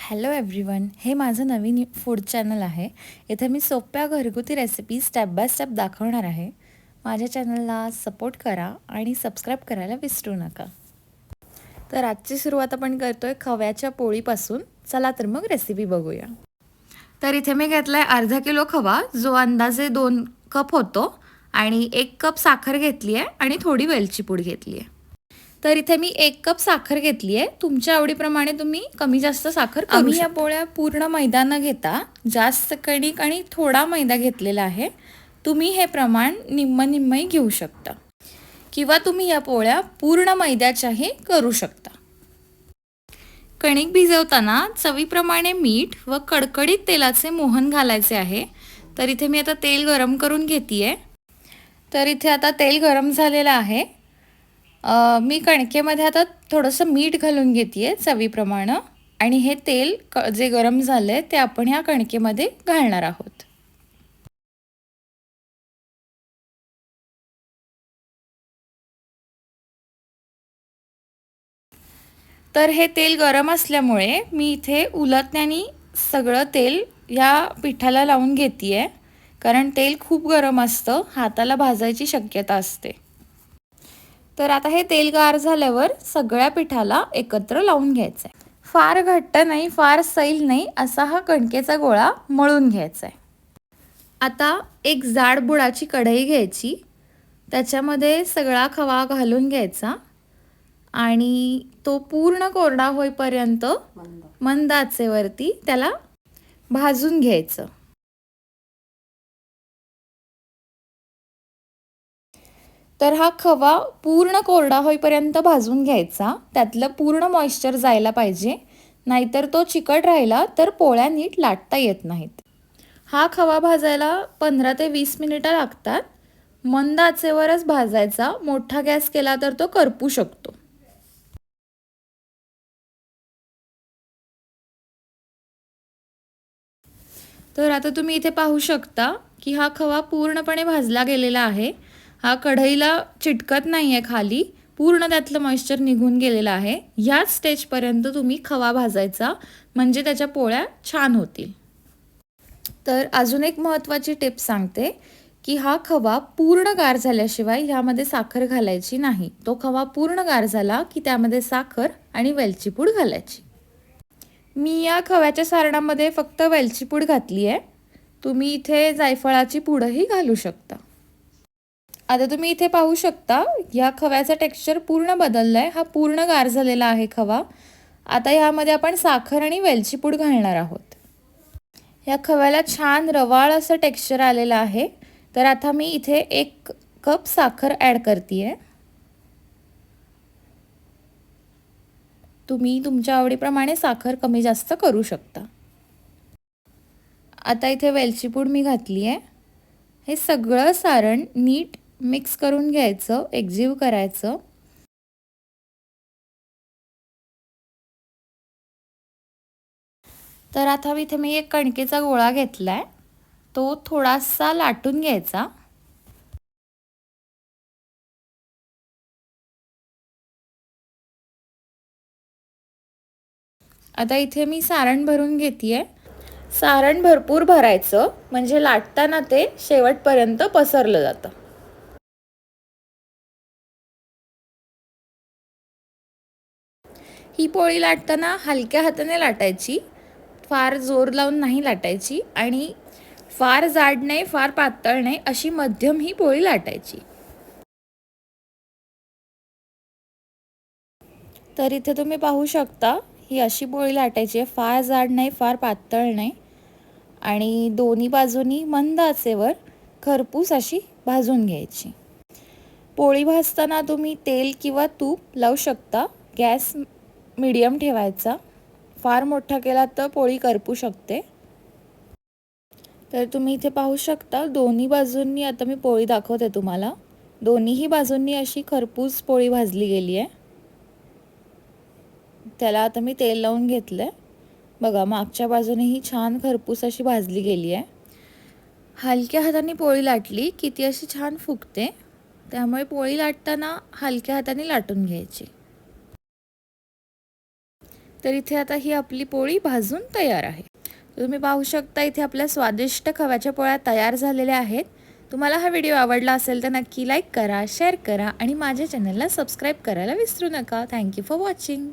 Hello everyone हे माझं नवीन food channel आहे. इथे मी सोप्या घरगुती रेसिपी स्टेप बाय स्टेप दाखवणार आहे. माझ्या चॅनलला सपोर्ट करा आणि सबस्क्राईब करायला विसरू नका. तर आजची सुरुवात आपण करतो आहे खव्याच्या पोळीपासून. चला तर मग रेसिपी बघूया. तर इथे मी घेतलाय अर्धा किलो खवा. जो अंदाजे दोन कप होतो. आणि एक कप साखर घेतली आहे आणि थोडी वेलची पूड घेतली आहे तर इथे मी एक कप साखर घेतली आहे. तुमच्या आवडीप्रमाणे तुम्ही कमी जास्त साखर आम्ही या पोळ्या पूर्ण मैदा न घेता जास्त कणिक आणि थोडा मैदा घेतलेला आहे. तुम्ही हे प्रमाण निम्म निम्मही घेऊ शकता. किंवा तुम्ही या पोळ्या पूर्ण मैद्याच्याही करू शकता. कणिक भिजवताना चवीप्रमाणे मीठ व कडकडीत तेलाचे मोहन घालायचे आहे. तर इथे मी आता तेल गरम करून घेते तर इथे आता तेल गरम झालेलं आहे. मी कणकेमध्ये आता थोडंसं मीठ घालून घेते आहे चवीप्रमाणे. आणि हे तेल क जे गरम झालं आहे ते आपण ह्या कणकेमध्ये घालणार आहोत. तर हे तेल गरम असल्यामुळे मी इथे उलटण्याने सगळं तेल या पिठाला लावून घेते आहे कारण तेल खूप गरम असतं हाताला भाजायची शक्यता असते. तर आता हे तेल गार झाल्यावर सगळ्या पिठाला एकत्र लावून घ्यायचं आहे फार घट्ट नाही फार सैल नाही असा हा कणकेचा गोळा मळून घ्यायचा आहे आता एक जाड बुडाची कढई घ्यायची त्याच्यामध्ये सगळा खवा घालून घ्यायचा आणि तो पूर्ण कोरडा होईपर्यंत मंद आचेवरती त्याला भाजून घ्यायचं. तर हा खवा पूर्ण कोरडा होईपर्यंत भाजून घ्यायचा. त्यातलं पूर्ण मॉइश्चर जायला पाहिजे. नाहीतर तो चिकट राहिला तर पोळ्या नीट लाटता येत नाहीत. हा खवा भाजायला पंधरा ते वीस मिनिटं लागतात. मंद आचेवरच भाजायचा. मोठा गॅस केला तर तो करपू शकतो. तर आता तुम्ही इथे पाहू शकता की हा खवा पूर्णपणे भाजला गेलेला आहे. हा कढईला चिटकत नाही आहे खाली. पूर्ण त्यातलं मॉइश्चर निघून गेलेलं आहे. ह्याच स्टेजपर्यंत तुम्ही खवा भाजायचा. म्हणजे त्याच्या पोळ्या छान होतील. तर अजून एक महत्त्वाची टिप सांगते की हा खवा पूर्ण गार झाल्याशिवाय ह्यामध्ये साखर घालायची नाही. तो खवा पूर्ण गार झाला की त्यामध्ये साखर आणि वेलची पूड घालायची. मी या खव्याच्या सारणामध्ये फक्त वेलची पूड घातली आहे तुम्ही इथे जायफळाची पूडही घालू शकता. आता तुम्ही इथे पाहू शकता ह्या खव्याचा टेक्स्चर पूर्ण बदलला आहे हा पूर्ण गार झालेला आहे खवा. आता ह्यामध्ये आपण साखर आणि वेलची पूड घालणार आहोत. ह्या खव्याला छान रवाळ असं टेक्स्चर आलेलं आहे. तर आता मी इथे एक कप साखर ॲड करते आहे तुम्ही तुमच्या आवडीप्रमाणे साखर कमी जास्त करू शकता. आता इथे वेलची पूड मी घातली आहे हे सगळं सारण नीट मिक्स करून घ्यायचं एकजीव करायचं. तर आता इथे मी एक कणकेचा गोळा घेतला आहे तो थोडासा लाटून घ्यायचा. आता इथे मी सारण भरून घेते सारण भरपूर भरायचं म्हणजे लाटताना ते शेवटपर्यंत पसरलं जातं. ही पोळी लाटताना हलक्या हाताने लाटायची फार जोर लावून नाही लाटायची आणि फार जाड नाही फार पातळ नाही अशी मध्यम ही पोळी लाटायची. तर इथे तुम्ही पाहू शकता ही अशी पोळी लाटायची आहे. फार जाड नाही फार पातळ नाही आणि दोन्ही बाजूनी मंद आचेवर खरपूस अशी भाजून घ्यायची. पोळी भाजताना तुम्ही तेल किंवा तूप लावू शकता. गॅस मीडियम ठेवायचा. फार मोठा केला तर पोळी करपू शकते. तर तुम्ही इथे पाहू शकता दोन्ही बाजूंनी आता मी पोळी दाखवते तुम्हाला. दोन्हीही बाजूंनी अशी खरपूस पोळी भाजली गेली आहे. त्याला आता मी तेल लावून घेतलं आहे बघा मागच्या बाजूनेही छान खरपूस अशी भाजली गेली आहे. हलक्या हाताने पोळी लाटली की ती अशी छान फुगते. त्यामुळे पोळी लाटताना हलक्या हाताने लाटून घ्यायची. तर इथे आता ही आपली पोळी भाजून तयार आहे. तुम्ही पाहू शकता इथे आपल्या स्वादिष्ट खव्याच्या पोळ्या तयार झालेल्या आहेत. तुम्हाला हा व्हिडिओ आवडला असेल तर नक्की लाईक करा शेअर करा आणि माझ्या चॅनलला सबस्क्राईब करायला विसरू नका. Thank you for watching.